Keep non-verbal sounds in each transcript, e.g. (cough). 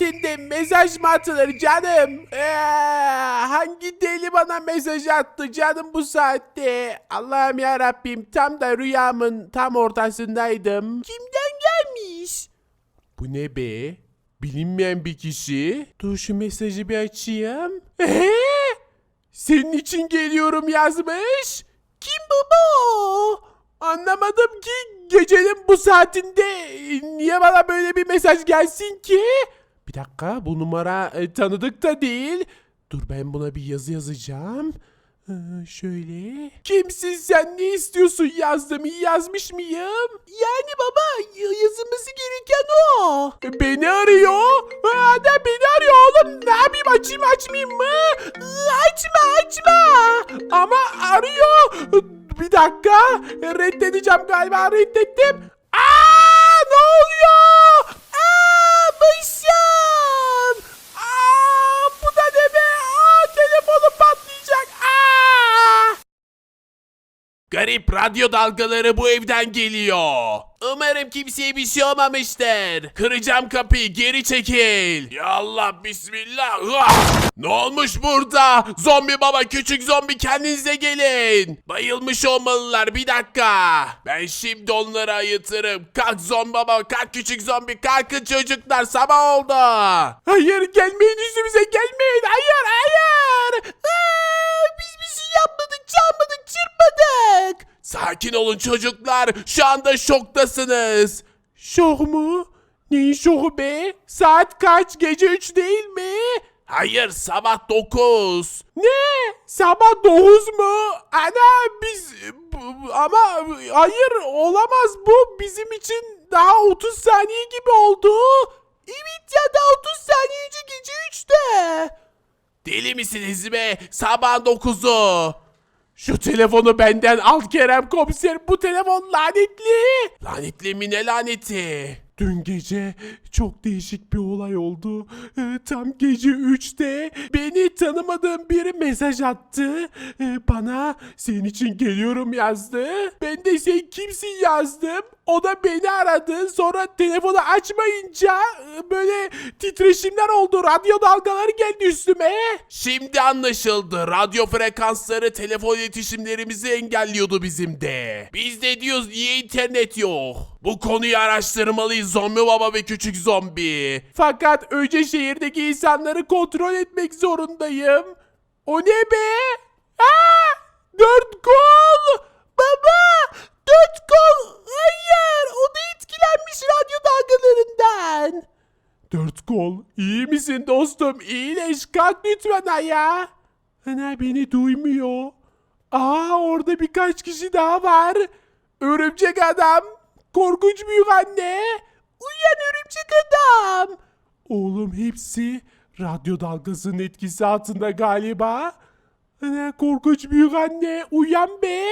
bu saatinde mesaj mı atılır canım? Ee, hangi deli bana mesaj attı canım bu saatte? Allah'ım ya Rabbim tam da rüyamın tam ortasındaydım. Kimden gelmiş? Bu ne be? Bilinmeyen bir kişi. Dur şu mesajı bir açayım. Ee? Senin için geliyorum yazmış. Kim baba o? Anlamadım ki gecenin bu saatinde niye bana böyle bir mesaj gelsin ki? Bir dakika bu numara e, tanıdık da değil. Dur ben buna bir yazı yazacağım. Ee, şöyle. Kimsin sen ne istiyorsun yazdım yazmış mıyım? Yani baba yazılması gereken o. Beni arıyor. Ada beni arıyor oğlum. Ne yapayım açayım açmayayım mı? Açma açma. Ama arıyor. Bir dakika. Reddedeceğim galiba reddettim. Aa ne oluyor? Aa başım. Garip radyo dalgaları bu evden geliyor. Umarım kimseye bir şey olmamıştır. Kıracağım kapıyı geri çekil. Ya Allah bismillah. Ah! Ne olmuş burada? Zombi baba küçük zombi kendinize gelin. Bayılmış olmalılar bir dakika. Ben şimdi onları ayıtırım. Kalk zombi baba kalk küçük zombi kalkın çocuklar sabah oldu. Hayır gelmeyin üstümüze gelmeyin. Hayır hayır. Aa, çalmadık çırpmadık. Sakin olun çocuklar. Şu anda şoktasınız. Şok mu? Neyin şoku be? Saat kaç? Gece 3 değil mi? Hayır sabah 9. Ne? Sabah 9 mu? Ana biz ama hayır olamaz bu bizim için daha 30 saniye gibi oldu. Evet ya da 30 saniye önce gece 3'te. Deli misiniz be? Sabah 9'u. Şu telefonu benden al Kerem komiser. Bu telefon lanetli. Lanetli mi ne laneti? Dün gece çok değişik bir olay oldu. Ee, Tam gece 3'te beni tanımadığım biri mesaj attı. Ee, Bana senin için geliyorum yazdı. Ben de sen kimsin yazdım. O da beni aradı. Sonra telefonu açmayınca e, böyle titreşimler oldu. Radyo dalgaları geldi üstüme. Şimdi anlaşıldı. Radyo frekansları telefon iletişimlerimizi engelliyordu bizim de. Biz de diyoruz niye internet yok? Bu konuyu araştırmalıyız zombi baba ve küçük zombi. Fakat önce şehirdeki insanları kontrol etmek zorundayım. O ne be? Aa! Dört kol! Baba! Dört kol! Etkilenmiş radyo dalgalarından. Dört kol. iyi misin dostum? İyileş. Kalk lütfen ayağa. Ana beni duymuyor. Aa orada birkaç kişi daha var. Örümcek adam. Korkunç büyük anne. Uyan örümcek adam. Oğlum hepsi radyo dalgasının etkisi altında galiba. Ana korkunç büyük anne uyan be.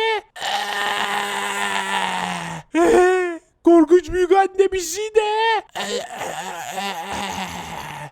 Korkunç büyük anne bir şey de.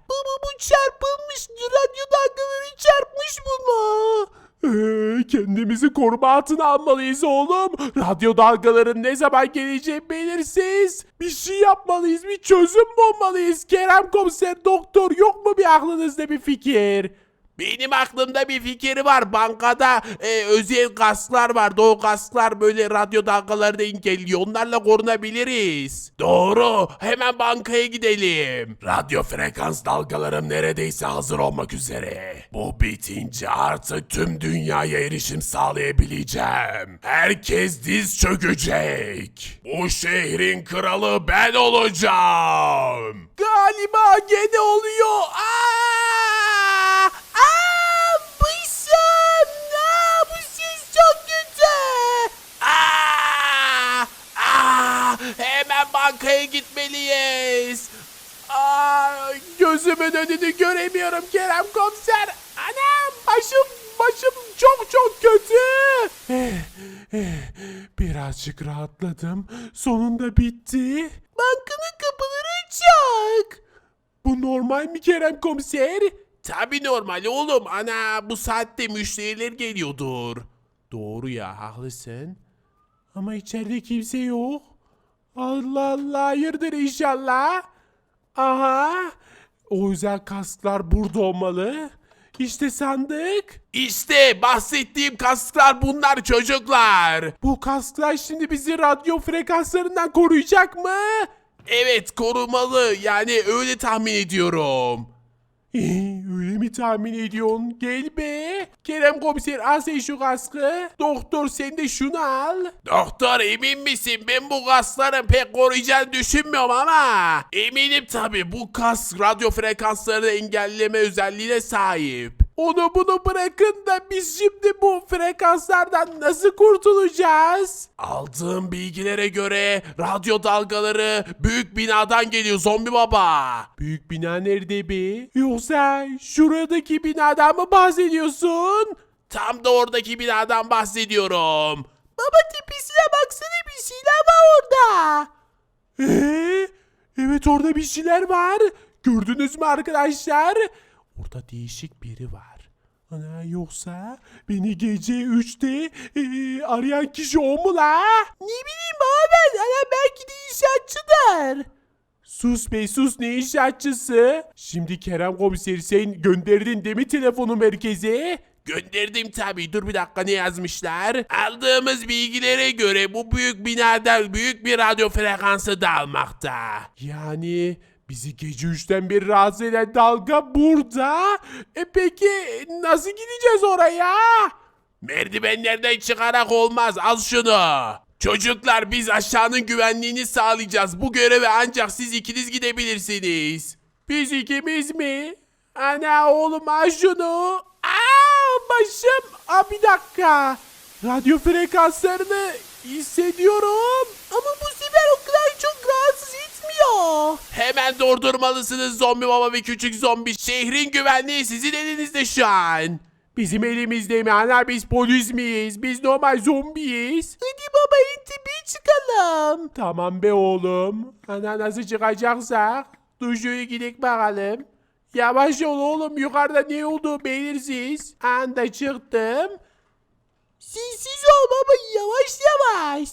Baba bu çarpılmış radyo dalgaları çarpmış bunu. Ee, kendimizi koruma altına almalıyız oğlum. Radyo dalgaların ne zaman geleceği belirsiz. Bir şey yapmalıyız, bir çözüm bulmalıyız. Kerem komiser, doktor yok mu bir aklınızda bir fikir? Benim aklımda bir fikir var. Bankada e, özel gasklar var. O gasklar böyle radyo dalgalarını engelliyor. Onlarla korunabiliriz. Doğru. Hemen bankaya gidelim. Radyo frekans dalgalarım neredeyse hazır olmak üzere. Bu bitince artık tüm dünyaya erişim sağlayabileceğim. Herkes diz çökecek. Bu şehrin kralı ben olacağım. Galiba gene oluyor. Aa! Bankaya gitmeliyiz. Aa, gözümün önünü göremiyorum Kerem komiser. Anam başım başım çok çok kötü. Birazcık rahatladım. Sonunda bitti. Bankanın kapıları açık. Bu normal mi Kerem komiser? Tabi normal oğlum. Ana bu saatte müşteriler geliyordur. Doğru ya haklısın. Ama içeride kimse yok. Allah Allah hayırdır inşallah. Aha. O özel kasklar burada olmalı. İşte sandık. İşte bahsettiğim kasklar bunlar çocuklar. Bu kasklar şimdi bizi radyo frekanslarından koruyacak mı? Evet korumalı yani öyle tahmin ediyorum. (laughs) Öyle mi tahmin ediyorsun? Gel be. Kerem komiser al sen şu kaskı. Doktor sen de şunu al. Doktor emin misin? Ben bu kaskların pek koruyacağını düşünmüyorum ama. Eminim tabi bu kask radyo frekanslarını engelleme özelliğine sahip. Onu bunu bırakın da biz şimdi bu frekanslardan nasıl kurtulacağız? Aldığım bilgilere göre radyo dalgaları büyük binadan geliyor zombi baba. Büyük bina nerede be? Yoksa şuradaki binadan mı bahsediyorsun? Tam da oradaki binadan bahsediyorum. Baba tepesine baksana bir şeyler var orada. Ee, evet orada bir şeyler var. Gördünüz mü arkadaşlar? Orada değişik biri var. Ana yoksa beni gece 3'te ee, arayan kişi o mu la? Ne bileyim ben. Ana belki de inşaatçıdır. Sus be sus ne inşaatçısı? Şimdi Kerem komiseri sen gönderdin değil mi telefonu merkeze? Gönderdim tabi dur bir dakika ne yazmışlar? Aldığımız bilgilere göre bu büyük binada büyük bir radyo frekansı dalmakta. Yani bizi gece üçten beri rahatsız eden dalga burada. E peki nasıl gideceğiz oraya? Merdivenlerden çıkarak olmaz al şunu. Çocuklar biz aşağının güvenliğini sağlayacağız. Bu göreve ancak siz ikiniz gidebilirsiniz. Biz ikimiz mi? Ana oğlum al şunu. Aa başım. Aa bir dakika. Radyo frekanslarını hissediyorum. Ama bu sefer o kadar çok rahatsız Hemen durdurmalısınız zombi baba ve küçük zombi. Şehrin güvenliği sizin elinizde şu an. Bizim elimizde mi? Ana biz polis miyiz? Biz normal zombiyiz. Hadi baba in tepeye çıkalım. Tamam be oğlum. Ana nasıl çıkacaksak? Duşuya gidelim bakalım. Yavaş ol oğlum yukarıda ne olduğu belirsiz. Anda çıktım. Sessiz ol baba yavaş yavaş.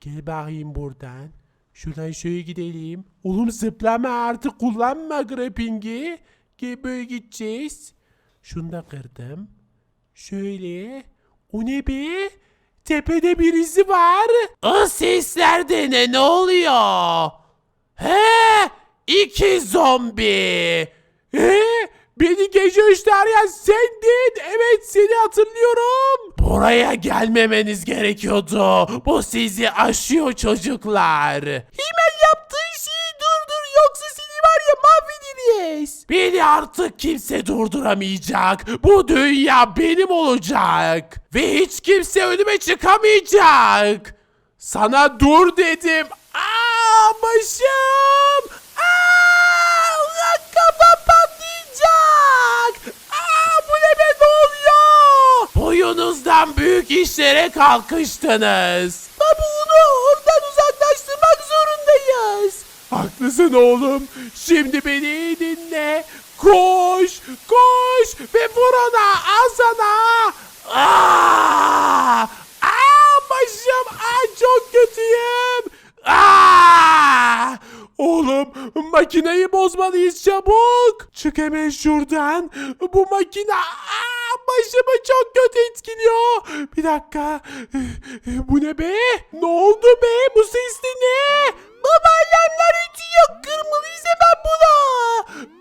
Gel bakayım buradan. Şuradan şöyle gidelim. Oğlum zıplama artık kullanma grapping'i. Böyle gideceğiz. Şunu da kırdım. Şöyle. O ne be? Tepede birisi var. O sesler de ne? Ne oluyor? He? İki zombi. He? Beni gece üçte arayan sendin. Evet seni hatırlıyorum. Buraya gelmemeniz gerekiyordu. Bu sizi aşıyor çocuklar. Hemen yaptığın şeyi durdur yoksa seni var ya mahvederiz. Beni artık kimse durduramayacak. Bu dünya benim olacak. Ve hiç kimse önüme çıkamayacak. Sana dur dedim. Aa başım. Aa ulan kafam patlayacak. Aa bu ne be ne oluyor? Boyunuzdan büyük işlere kalkıştınız. Baba onu oradan uzaklaştırmak zorundayız. Haklısın oğlum. Şimdi beni iyi dinle. Koş, koş ve vur ona. Al sana. Aa! Aa başım. Aa çok kötüyüm. Aa! Oğlum makineyi bozmalıyız çabuk. Çık hemen şuradan. Bu makine aa, başımı çok kötü etkiliyor. Bir dakika. Bu ne be? Ne oldu be? Bu ses de ne? Baba alarmlar ötüyor. Kırmalıyız hemen bunu.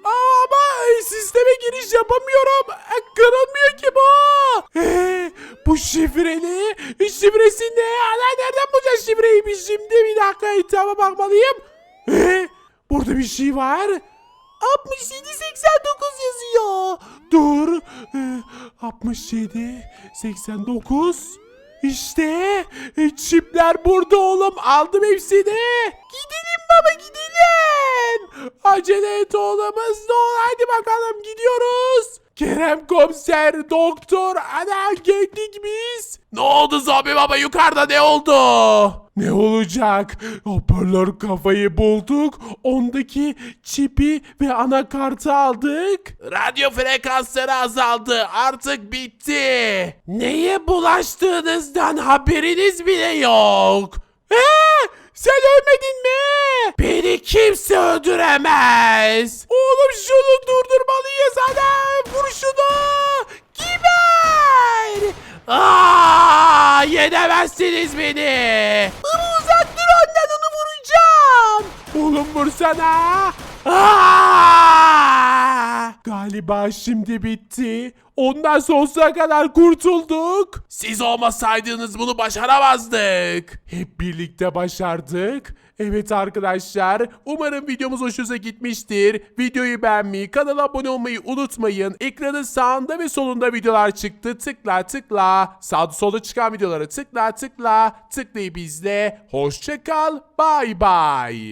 Aa, ama sisteme giriş yapamıyorum. E, Kırılmıyor ki bu. Ee, bu şifreli. Şifresi ne? Ana nereden bulacağız şifreyi biz şimdi? Bir dakika hitaba bakmalıyım. Bir şey var. 6789 yazıyor. Dur. Ee, 67 89 İşte e, çipler burada oğlum. Aldım hepsini. Gidelim baba gidelim. Acele et oğlum hızlı ol. Hadi bakalım gidiyoruz. Kerem komiser, doktor, ana geldik biz. Ne oldu zombi baba yukarıda ne oldu? Ne olacak? Hoparlör kafayı bulduk. Ondaki çipi ve anakartı aldık. Radyo frekansları azaldı. Artık bitti. Neye bulaştığınızdan haberiniz bile yok. He? Sen ölmedin mi? Beni kimse öldüremez. Oğlum şunu durdurmalıyız adam. Vur şunu. Geber. Aa, yenemezsiniz beni. uzak dur ondan onu vuracağım. Oğlum vursana. Aa! Galiba şimdi bitti. Ondan sonsuza kadar kurtulduk. Siz olmasaydınız bunu başaramazdık. Hep birlikte başardık. Evet arkadaşlar, umarım videomuz hoşunuza gitmiştir. Videoyu beğenmeyi, kanala abone olmayı unutmayın. Ekranın sağında ve solunda videolar çıktı. Tıkla tıkla. Sağda solda çıkan videolara tıkla tıkla. Tıklayıp izle. Hoşça kal. Bay bay.